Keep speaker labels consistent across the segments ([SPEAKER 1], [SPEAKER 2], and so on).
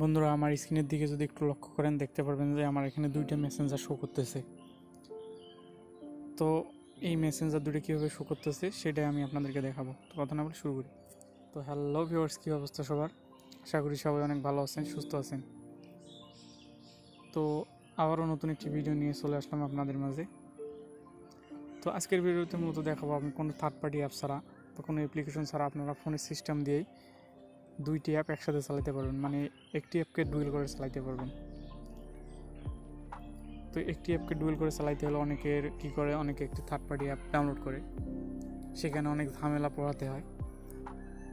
[SPEAKER 1] বন্ধুরা, আমার স্ক্রিনের দিকে যদি একটু লক্ষ্য করেন, দেখতে পারবেন যে আমার এখানে দুইটা মেসেঞ্জার শো করতেছে। তো এই মেসেঞ্জার দুটো কীভাবে শো করতেছে, সেটাই আমি আপনাদেরকে দেখাবো। তো কথা না বলে শুরু করি। তো হ্যালো ভিউয়ার্স কী অবস্থা সবার? আশা করি সবাই অনেক ভালো আছেন, সুস্থ আছেন। তো আবারও নতুন একটি ভিডিও নিয়ে চলে আসলাম আপনাদের মাঝে। তো আজকের ভিডিওতে মূলত দেখাবো আমি কোনো থার্ড পার্টি অ্যাপ ছাড়া বা কোনো অ্যাপ্লিকেশন ছাড়া আপনারা ফোনের সিস্টেম দিয়েই দুইটি অ্যাপ একসাথে চালাতে পারবেন। মানে একটি অ্যাপকে ডুয়েল করে চালাতে পারবেন। তো একটি অ্যাপকে ডুয়েল করে চালাইতে হলে অনেকের কী করে? অনেকে একটি থার্ড পার্টি অ্যাপ ডাউনলোড করে। সেখানে অনেক ঝামেলা পড়াতে হয়।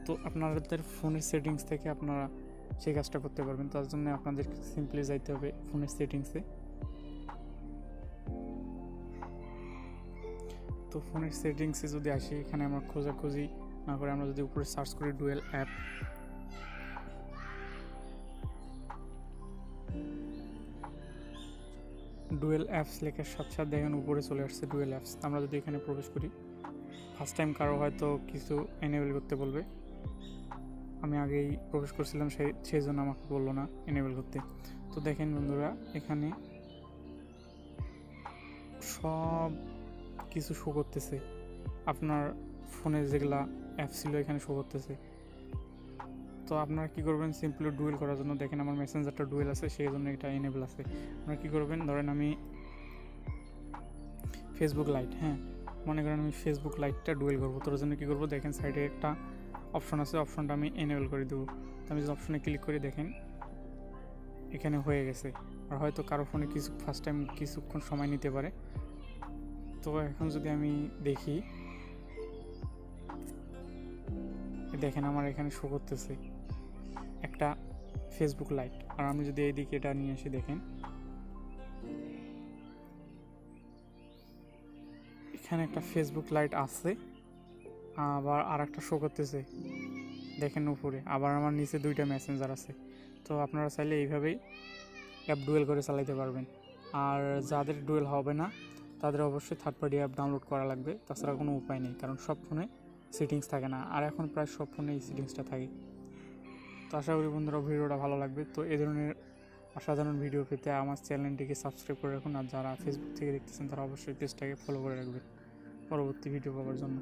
[SPEAKER 1] তো আপনাদের ফোনের সেটিংস থেকে আপনারা সেই কাজটা করতে পারবেন। তার জন্য আপনাদের সিম্পলি যাইতে হবে ফোনের সেটিংসে তো ফোনের সেটিংসে যদি আসি, এখানে আমরা খোঁজাখুঁজি না করে আমরা যদি উপরে সার্চ করি ডুয়েল অ্যাপ ডুয়েল অ্যাপস লেখার সাথে সাথে দেখেন উপরে চলে আসছে ডুয়েল অ্যাপস। আমরা যদি এখানে প্রবেশ করি ফার্স্ট টাইম কারও হয়তো কিছু এনেবল করতে বলবে। আমি আগেই প্রবেশ করছিলাম সেই সেই জন্য আমাকে বলল না এনেবল করতে। তো দেখেন বন্ধুরা, এখানে সব কিছু শো করতেছে। আপনার ফোনে যেগুলা অ্যাপ ছিল এখানে শো করতেছে। তো আপনারা কী করবেন? সিম্পলি ডুয়েল করার জন্য দেখেন আমার মেসেঞ্জারটা ডুয়েল আছে, সেই জন্য এটা এনেবল আছে। আপনারা কী করবেন? ধরেন আমি ফেসবুক লাইট হ্যাঁ? মনে করেন আমি ফেসবুক লাইটটা ডুয়েল করব। তোর জন্য কী করব? দেখেন সাইডে একটা অপশন আছে অপশনটা আমি এনেবল করে দেবো। তো আমি যদি অপশনে ক্লিক করে দেখেন, এখানে হয়ে গেছে। আর হয়তো কারও ফোনে কিছু ফার্স্ট টাইম কিছুক্ষণ সময় নিতে পারে। তো এখন যদি আমি দেখি, দেখেন আমার এখানে শো করতেছে। একটা ফেসবুক লাইট আর আমি যদি এইদিকে এটা নিয়ে এসে দেখেন। এখানে একটা ফেসবুক লাইট আছে। আবার আর একটা শো করতেছে। দেখেন উপরে। আবার আমার নিচে দুইটা মেসেঞ্জার আছে। তো আপনারা চাইলে এইভাবেই অ্যাপ ডুয়েল করে চালাইতে পারবেন। আর যাদের ডুয়েল হবে না, তাদের অবশ্যই থার্ড পার্টি অ্যাপ ডাউনলোড করা লাগবে। তাছাড়া কোনো উপায় নেই। কারণ সব ফোনে সেটিংস থাকে না। আর এখন প্রায় সব ফোনে এই সেটিংসটা থাকে। আশা করি বন্ধুরা ভিডিওটা ভালো লাগবে। তো এ ধরনের অসাধারণ ভিডিও পেতে আমার চ্যানেলটিকে সাবস্ক্রাইব করে রাখুন। আর যারা ফেসবুক থেকে দেখতেছেন, তারা অবশ্যই পেজটাকে ফলো করে রাখবেন। পরবর্তী ভিডিও পাওয়ার জন্য।